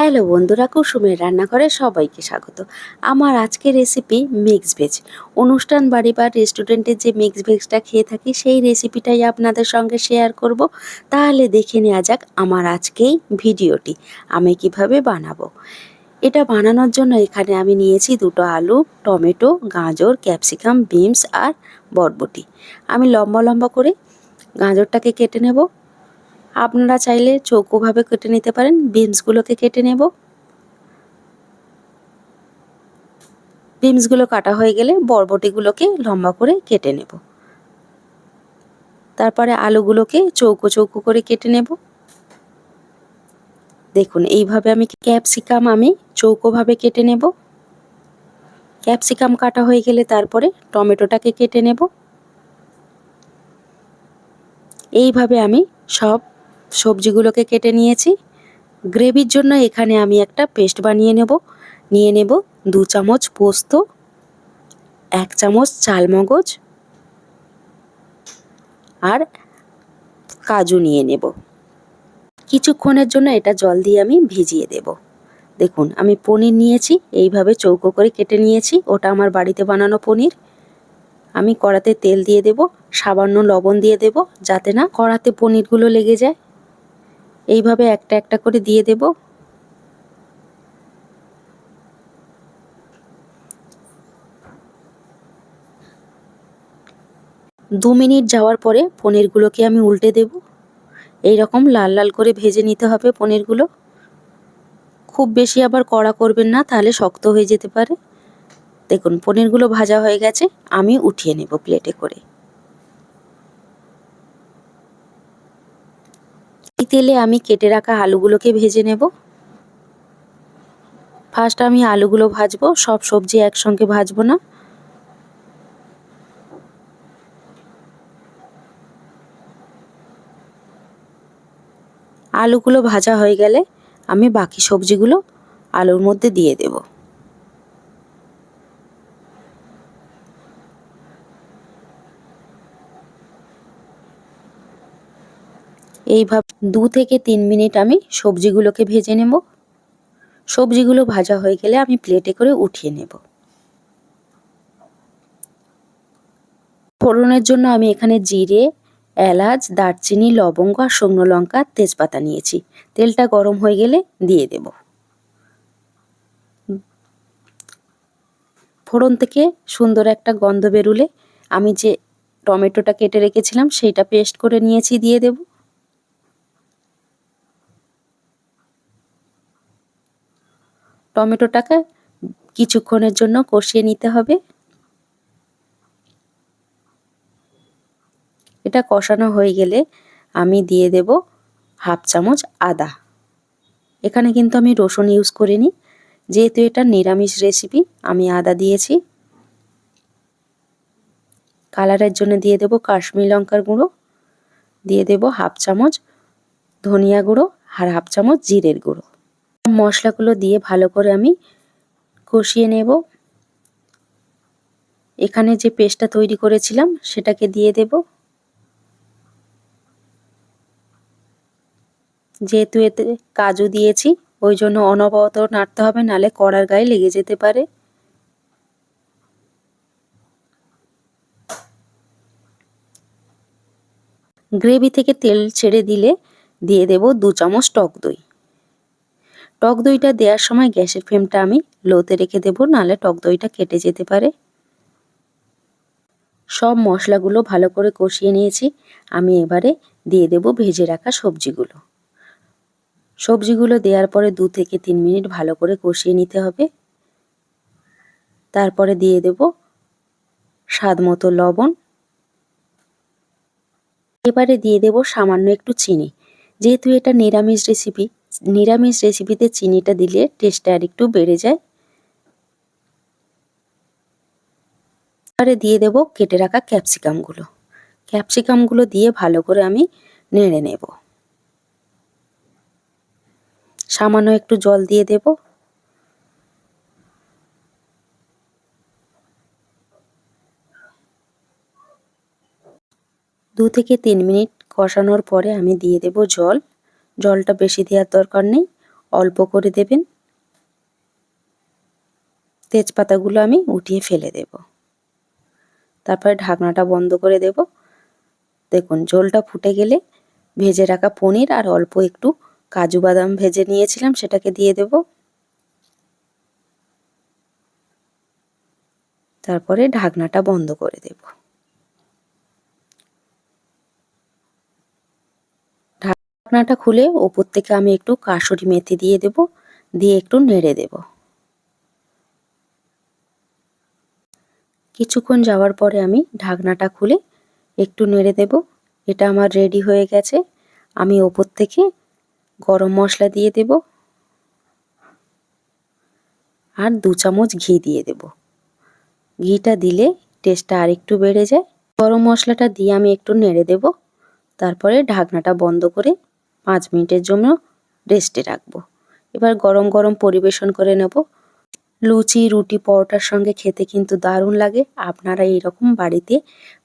Hello বন্ধুরা, কুসুমের রান্নাঘরে সবাইকে স্বাগত। আমার আজকের রেসিপি মিক্স ভেজ অনুষ্ঠান, বাড়ি বা রেস্টুরেন্টের যে মিক্স ভেজটা খেয়ে থাকি, সেই রেসিপিটাই আপনাদের সঙ্গে শেয়ার করব। তাহলে দেখে নেওয়া যাক আমার আজকেই ভিডিওটি আমি কীভাবে বানাবো? এটা বানানোর জন্য এখানে আমি নিয়েছি দুটো আলু, টমেটো, গাজর ক্যাপসিকাম বিনস আর বরবটি। আমি লম্বা লম্বা করে গাজরটাকে কেটে নেব। আপনারা চাইলে চৌকোভাবে কেটে নিতে পারেন বিনসগুলোকে কেটে নেব। বিনসগুলো কাটা হয়ে গেলে বরবটিগুলোকে লম্বা করে কেটে নেব। তারপরে আলুগুলোকে চৌকো চৌকো করে কেটে নেব। দেখুন, এইভাবে আমি ক্যাপসিকাম আমি চৌকোভাবে কেটে নেব। ক্যাপসিকাম কাটা হয়ে গেলে তারপরে টমেটোটাকে কেটে নেব। এইভাবে আমি সব সবজিগুলোকে কেটে নিয়েছি। গ্রেভির জন্য এখানে আমি একটা পেস্ট বানিয়ে নেব। নিয়ে নেব দু চামচ পোস্ত, এক চামচ চালমগজ আর কাজু নিয়ে নেব। কিছুক্ষণের জন্য এটা জল দিয়ে আমি ভিজিয়ে দেব। দেখুন, আমি পনির নিয়েছি, এইভাবে চৌকো করে কেটে নিয়েছি। ওটা আমার বাড়িতে বানানো পনির। আমি কড়াতে তেল দিয়ে দেব, সামান্য লবণ দিয়ে দেব, যাতে না কড়াতে পনিরগুলো লেগে যায়। এইভাবে একটা একটা করে দিয়ে দেব। দু মিনিট যাওয়ার পরে পনিরগুলোকে আমি উল্টে দেব। এই রকম লাল লাল করে ভেজে নিতে হবে পনিরগুলো। খুব বেশি আবার কড়া করবেন না, তাহলে শক্ত হয়ে যেতে পারে। দেখুন, পনিরগুলো ভাজা হয়ে গেছে, আমি উঠিয়ে নেব প্লেটে করে। এই তেলে আমি কেটে রাখা আলুগুলোকে ভেজে নেব। ফার্স্ট আমি আলুগুলো ভাজবো, সব সবজি একসঙ্গে ভাজবো না। আলুগুলো ভাজা হয়ে গেলে আমি বাকি সবজিগুলো আলুর মধ্যে দিয়ে দেব। এইভাবে দু থেকে তিন মিনিট আমি সবজিগুলোকে ভেজে নেব। সবজিগুলো ভাজা হয়ে গেলে আমি প্লেটে করে উঠিয়ে নেব। ফোড়নের জন্য আমি এখানে জিরে, এলাচ, দারচিনি, লবঙ্গ আর শুকনো লঙ্কা, তেজপাতা নিয়েছি। তেলটা গরম হয়ে গেলে দিয়ে দেব। ফোড়ন থেকে সুন্দর একটা গন্ধ বেরুলে আমি যে টমেটোটা কেটে রেখেছিলাম, সেইটা পেস্ট করে নিয়েছি, দিয়ে দেব। টমেটোটাকে কিছুক্ষণের জন্য কষিয়ে নিতে হবে। এটা কষানো হয়ে গেলে আমি দিয়ে দেব হাফ চামচ আদা। এখানে কিন্তু আমি রসুন ইউজ করিনি। যেহেতু এটা নিরামিষ রেসিপি আমি আদা দিয়েছি। কালারের জন্য দিয়ে দেব কাশ্মীর লঙ্কার গুঁড়ো। দিয়ে দেব হাফ চামচ ধনিয়া গুঁড়ো আর হাফ চামচ জিরের গুঁড়ো। মশলাগুলো দিয়ে ভালো করে আমি কষিয়ে নেব। এখানে যে পেস্টটা তৈরি করেছিলাম, সেটাকে দিয়ে দেবো। যেহেতু এতে কাজু দিয়েছি, ওই জন্য অনবরত নাড়তে হবে, নালে কড়ার গায়ে লেগে যেতে পারে। গ্রেভি থেকে তেল ছেড়ে দিলে দিয়ে দেব দু চামচ টক দই। টক দইটা দেওয়ার সময় গ্যাসের ফ্লেমটা আমি লোতে রেখে দেব, নালে টক দইটা কেটে যেতে পারে। সব মশলাগুলো ভালো করে কষিয়ে নিয়েছি। আমি এবারে দিয়ে দেব ভেজে রাখা সবজিগুলো। সবজিগুলো দেওয়ার পরে দু থেকে তিন মিনিট ভালো করে কষিয়ে নিতে হবে। তারপরে দিয়ে দেব স্বাদ মতো লবণ। এবারে দিয়ে দেব সামান্য একটু চিনি। যেহেতু এটা নিরামিষ রেসিপি নিরামিষ রেসিপিতে চিনিটা দিলে টেস্টটা আর একটু বেড়ে যায়। এবারে দিয়ে দেব কেটে রাখা ক্যাপসিকামগুলো ক্যাপসিকামগুলো দিয়ে ভালো করে আমি নেড়ে নেব। সামান্য একটু জল দিয়ে দেব। দু থেকে তিন মিনিট কষানোর পরে আমি দিয়ে দেব জল। জলটা বেশি দেওয়ার দরকার নেই, অল্প করে দেবেন। তেজপাতাগুলো আমি উঠিয়ে ফেলে দেব। তারপরে ঢাকনাটা বন্ধ করে দেব। দেখুন ঝোলটা ফুটে গেলে ভেজে রাখা পনির আর অল্প একটু কাজু বাদাম ভেজে নিয়েছিলাম, সেটাকে দিয়ে দেব। তারপরে ঢাকনাটা বন্ধ করে দেব। ঢাকনাটা খুলে ওপর থেকে আমি একটু কাসুরি মেথি দিয়ে দেব, দিয়ে একটু নেড়ে দেব। কিছুক্ষণ যাওয়ার পরে আমি ঢাকনাটা খুলে একটু নেড়ে দেব। এটা আমার রেডি হয়ে গেছে। আমি ওপর থেকে গরম মশলা দিয়ে দেব আর দু চামচ ঘি দিয়ে দেব। ঘিটা দিলে টেস্টটা আর একটু বেড়ে যায়। গরম মশলাটা দিয়ে আমি একটু নেড়ে দেব। তারপরে ঢাকনাটা বন্ধ করে পাঁচ মিনিটের জন্য রেস্টে রাখব। এবার গরম গরম পরিবেশন করে নেব। লুচি, রুটি, পরোটার সঙ্গে খেতে কিন্তু দারুণ লাগে। আপনারা এইরকম বাড়িতে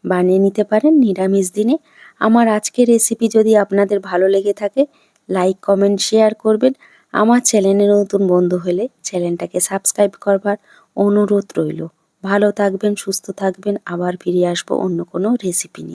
বানিয়ে নিতে পারেন নিরামিষ দিনে। আমার আজকের রেসিপি যদি আপনাদের ভালো লেগে থাকে লাইক কমেন্ট শেয়ার করবেন। আমার চ্যানেলে নতুন বন্ধু হলে চ্যানেলটাকে সাবস্ক্রাইব করবার অনুরোধ রইল। ভালো থাকবেন, সুস্থ থাকবেন। আবার ফিরে আসব অন্য কোনো রেসিপি নিয়ে।